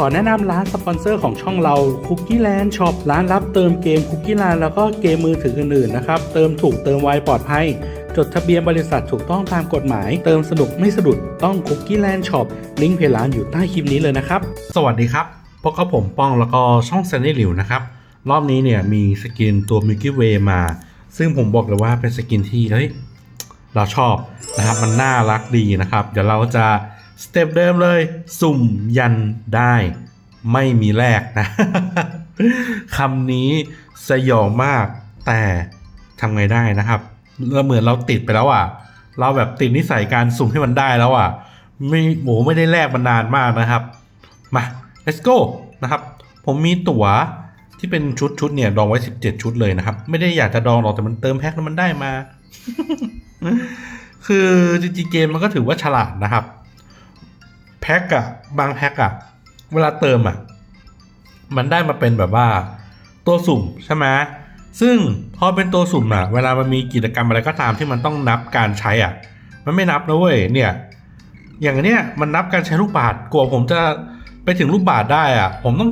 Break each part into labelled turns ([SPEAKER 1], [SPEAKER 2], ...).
[SPEAKER 1] ขอแนะนำร้านสปอนเซอร์ของช่องเรา Cookie Land Shop ร้านรับเติมเกม Cookie Land แล้วก็เกมมือถืออื่นๆนะครับ เติมถูกเติมไวปลอดภัย จดทะเบียนบริษัทถูกต้องตามกฎหมาย เติมสนุกไม่สะดุดต้อง Cookie Land Shop ลิงก์เพจร้านอยู่ใต้คลิปนี้เลยนะครับ สวัสดีครับพบกับผมป้องแล้วก็ช่องแซนนี่หลิวนะครับ รอบนี้เนี่ยมีสกินตัว Milky Way มา ซึ่งผมบอกเลยว่าเป็นสกินที่เฮ้ยเราชอบนะครับมันน่ารักดีนะครับ เดี๋ยวเราจะ สเต็ปเดิมเลย สุ่มยันได้ ไม่มีแลกนะคำนี้สยองมากแต่ทำไงได้นะครับเราเหมือนเราติดไปแล้วอะ เราแบบติดนิสัยการสุ่มให้มันได้แล้วอะ ไม่โหไม่ได้แลกมานานมากนะครับ มา let's go นะครับ ผมมีตั๋วที่เป็นชุดชุดเนี่ยดองไว้ 17 ชุดเลยนะครับ ไม่ได้อยากจะดองหรอกแต่มันเติมแพ็คแล้วมันได้มา คือจริงๆเกมมันก็ถือว่าฉลาดนะครับ แพ็กอะบางแพ็กอะเวลาเติมอะมันได้มาเป็นแบบว่าตัวสุ่มใช่ไหมซึ่งพอเป็นตัวสุ่มอะเวลามันมีกิจกรรมอะไรก็ตามที่มันต้องนับการใช้อะมันไม่นับนะเว้ยเนี่ย อย่างเนี้ยมันนับการใช้ลูกบาศก์กลัวผมจะไปถึงลูกบาศก์ได้อะผมต้อง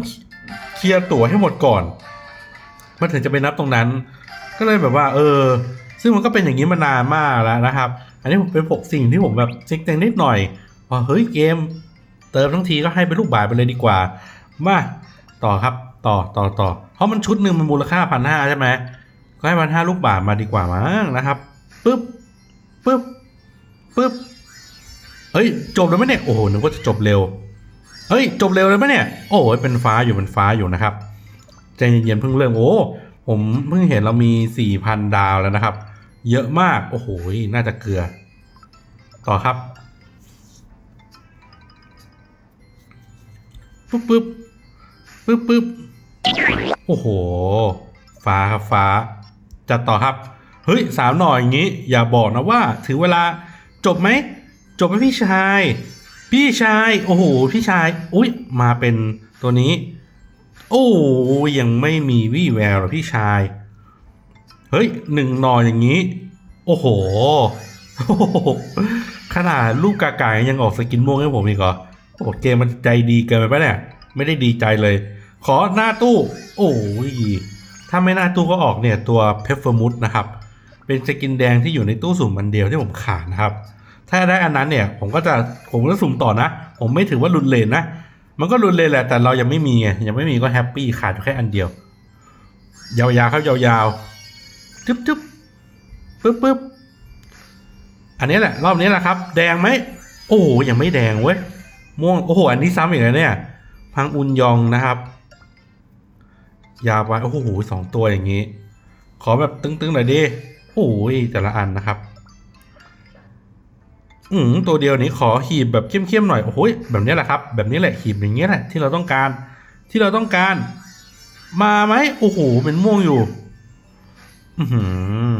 [SPEAKER 1] เคลียร์ตั๋วให้หมดก่อน มันถึงจะไปนับตรงนั้น ก็เลยแบบว่า เออ ซึ่งมันก็เป็นอย่างนี้มานานมากแล้วนะครับ อันนี้ผมเป็นปกสิ่งที่ผมแบบเจ๊งนิดหน่อย ว่าเฮ้ยเกม เติมทั้งทีก็ให้เป็นลูกบาศก์ไปเลยดีกว่า มาต่อครับต่อต่อต่อเพราะมันชุดหนึ่งมันมูลค่าพันห้าใช่ไหมก็ให้พันห้าลูกบาศก์มาดีกว่ามั้งนะครับปึ๊บปึ๊บปึ๊บเฮ้ยจบแล้วไหมเนี่ยโอ้โหนึกว่าจะจบเร็วเฮ้ยจบเร็วเลยไหมเนี่ยโอ้โหเป็นฟ้าอยู่เป็นฟ้าอยู่นะครับใจเย็นๆเพิ่งเริ่มโอ้ผมเพิ่งเห็นเรามี4,000ดาวแล้วนะครับ เยอะมากโอ้โหน่าจะเกลือ ต่อครับ ปึ๊บปึ๊บปึ๊บปึ๊บโอ้โห ฟ้าครับฟ้า จัดต่อครับ เฮ้ยสามหน่อยอย่างนี้ อย่าบอกนะว่า ถึงเวลาจบไหม จบไหมพี่ชาย พี่ชาย โอ้โห พี่ชาย อุ้ยมาเป็นตัวนี้ โอ้ยังไม่มีวี่แววหรอพี่ชาย เฮ้ยหนึ่งหน่อยอย่างนี้ โอ้โหโอ้โหขนาดลูกกากายยังออกสกินม่วงให้ผมอีกเหรอ โอ้เกมมันใจดีเกินไปปะเนี่ย ไม่ได้ดีใจเลย ขอหน้าตู้ โอ้ยถ้าไม่หน้าตู้ก็ออกเนี่ยตัวเพฟเฟอร์มุดนะครับ เป็นสกินแดงที่อยู่ในตู้สุ่มอันเดียวที่ผมขาดนะครับ ถ้าได้อันนั้นเนี่ย ผมก็จะผมก็สุ่มต่อนะ ผมไม่ถือว่ารุนเลนนะ มันก็รุนเลนแหละแต่เรายังไม่มีไงยังไม่มีก็แฮปปี้ขาดแค่อันเดียว ยาวๆครับยาวๆจึ๊บจึ๊บปึ๊บปึ๊บอันนี้แหละ รอบนี้แหละครับ แดงไหมโอ้ยังไม่แดงเว้ย ม่วง โอ้โห อันนี้ซ้ำอีกแล้วเนี่ย พังอุนยองนะครับ ยาวไป โอ้โหสองตัวอย่างนี้ ขอแบบตึงๆหน่อยดิโอ้ยแต่ละอันนะครับ อืมตัวเดียวนี้ขอหีบแบบเข้มๆหน่อย โอ้โหแบบนี้แหละครับ แบบนี้แหละหีบอย่างเงี้ยแหละที่เราต้องการ ที่เราต้องการ มาไหมโอ้โห เป็นม่วงอยู่ อือหือ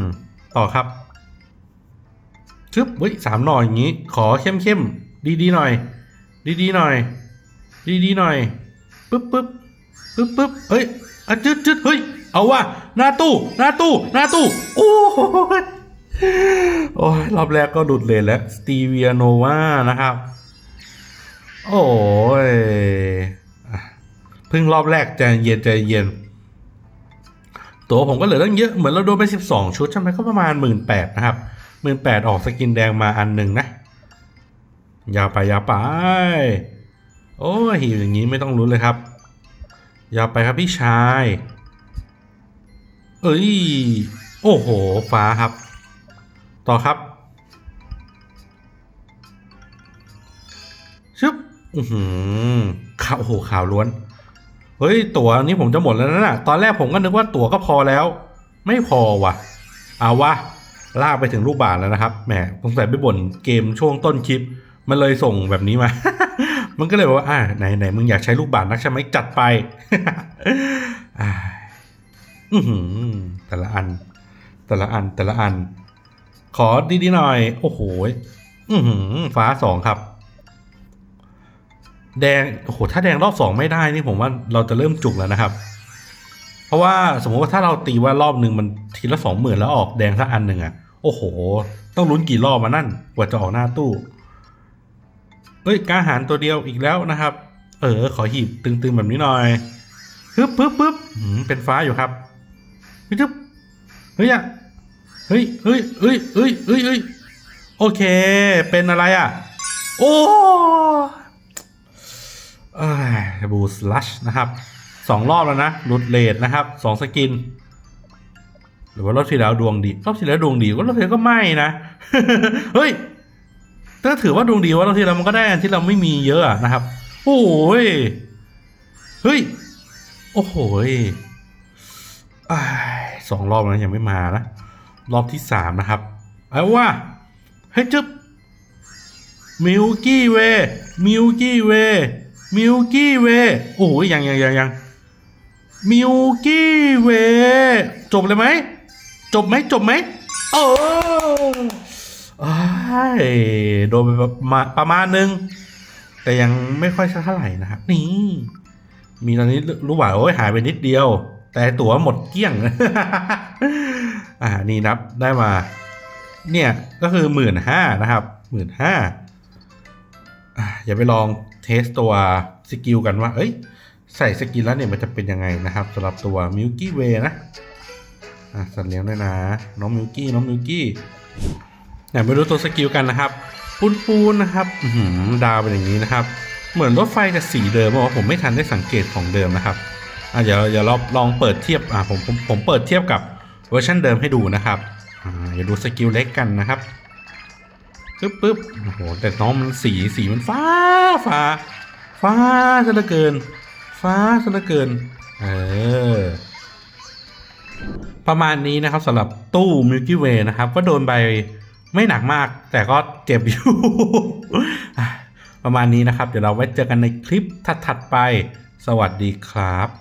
[SPEAKER 1] ต่อครับชึบเฮ้ยสามหน่อยอย่างนี้ ขอเข้มๆดีๆหน่อย ดีๆหน่อย ดีๆหน่อยปึ๊บปึ๊บปึ๊บปึ๊บเฮ้ยอะจึ๊ดจึ๊ดเฮ้ย เอาว่ะหน้าตู้หน้าตู้หน้าตู้ โอ้ยโอ้ยรอบแรกก็ดุดเลยแล้วสตีเวียโนวานะครับ โอ้ยเพิ่งรอบแรกใจเย็นใจเย็น ตัวผมก็เหลือตั้งเยอะ เหมือนเราโดนไป 12 ชุดใช่ไหมก็ประมาณ 1 8ื่นนะครับ 1 8ื่นออกสกินแดงมาอันหนึ่งนะ ยาวไปยาวไป โอ้หิวอย่างนี้ไม่ต้องรู้นเลยครับ ยาวไปครับพี่ชาย เอ้ย โอ้โห ฟ้าครับ ต่อครับ ชึบ อือหือขาวโอ้โหขาวล้วน เฮ้ย ตั๋วนี้ผมจะหมดแล้วนะตอนแรกผมก็นึกว่าตั๋วก็พอแล้ว ไม่พอว่ะ เอาวะลากไปถึงลูกบาทแล้วนะครับ แหมสงสัยไปบ่นเกมช่วงต้นคลิป มันเลยส่งแบบนี้มา มันก็เลยบอกว่า อ่าไหนไหนมึงอยากใช้ลูกบาทนักใช่ไหมจัดไปอือแต่ละอัน แต่ละอันแต่ละอัน ขอดีๆหน่อย โอ้โหอือฟ้าสองครับ แดงโอ้โหถ้าแดงรอบสองไม่ได้นี่ผมว่าเราจะเริ่มจุกแล้วนะครับ เพราะว่าสมมติว่าถ้าเราตีว่ารอบหนึ่งมันทีละสองหมื่นแล้วออกแดงสักอันหนึ่งอะโอ้โห ต้องลุ้นกี่รอบมานั่น กว่าจะออกหน้าตู้ เอ้ยกล้าหารตัวเดียวอีกแล้วนะครับ เออ ขอหีบตึงๆแบบนี้หน่อยฮึบปึ๊บปึ๊บเป็นฟ้าอยู่ครับเฮ้ยทึบเฮ้ยอะเฮ้ยเฮ้ยเฮ้ยเฮ้ยเฮ้ยเฮ้ยโอเค เป็นอะไรอะ โอ้บูสลัชนะครับสองรอบแล้วนะหลุดเลดนะครับสองสกิน หรือว่ารอบที่แล้วดวงดี รอบที่แล้วดวงดีก็รอบที่แล้วก็ไม่นะ เฮ้ย ถ้าถือว่าดวงดีว่ารอบที่แล้วมันก็ได้อันที่เราไม่มีเยอะนะครับ โอ้ยเฮ้ย โอ้โหสองรอบแล้วยังไม่มานะรอบที่สามนะครับเอาว่าเฮ้ยจึ๊บมิลกี้เวมิลกี้เวมิลกี้เวโอ้ยยังยังยังยังมิลกี้เวจบเลยไหมจบไหมจบไหมโอ้ โดนไปประมาณนึง แต่ยังไม่ค่อยเท่าไหร่นะครับ นี่ มีตอนนี้รู้ว่าโอ้ยหายไปนิดเดียว แต่ตั๋วหมดเกลี้ยง อ่านี่นับได้มา เนี่ยก็คือหมื่นห้านะครับหมื่นห้าอย่าไปลองเทสตัวสกิลกันว่า เอ้ย ใส่สกิลแล้วเนี่ยมันจะเป็นยังไงนะครับสำหรับตัวมิ l กี้เวนะ อะสัตว์เลี้ยงด้วยนะ น้องมิ l กี้น้องมิ l กี้ เนี่ยไปดูตัวสกิลกันนะครับปูนปูนนะครับหือดาวเป็นอย่างนี้นะครับ เหมือนรถไฟจะสีเดิมว่าผมไม่ทันได้สังเกตของเดิมนะครับอะเดี๋ยวเดี๋ยวเราลองเปิดเทียบอะผมผมผมเปิดเทียบกับเวอร์ชันเดิมให้ดูนะครับอ่าอย่าดูสกิลเล็กกันนะครับปึ๊บปึ๊บโอ้โหแต่น้องมันสีสีมันฟ้าฟ้า ฟ้าซะเหลือเกิน ฟ้าซะเหลือเกิน เออประมาณนี้นะครับสำหรับตู้ Milky Way นะครับ ก็โดนไป ไม่หนักมาก แต่ก็เจ็บอยู่ ประมาณนี้นะครับ เดี๋ยวเราไว้เจอกันในคลิปถัดๆไป สวัสดีครับ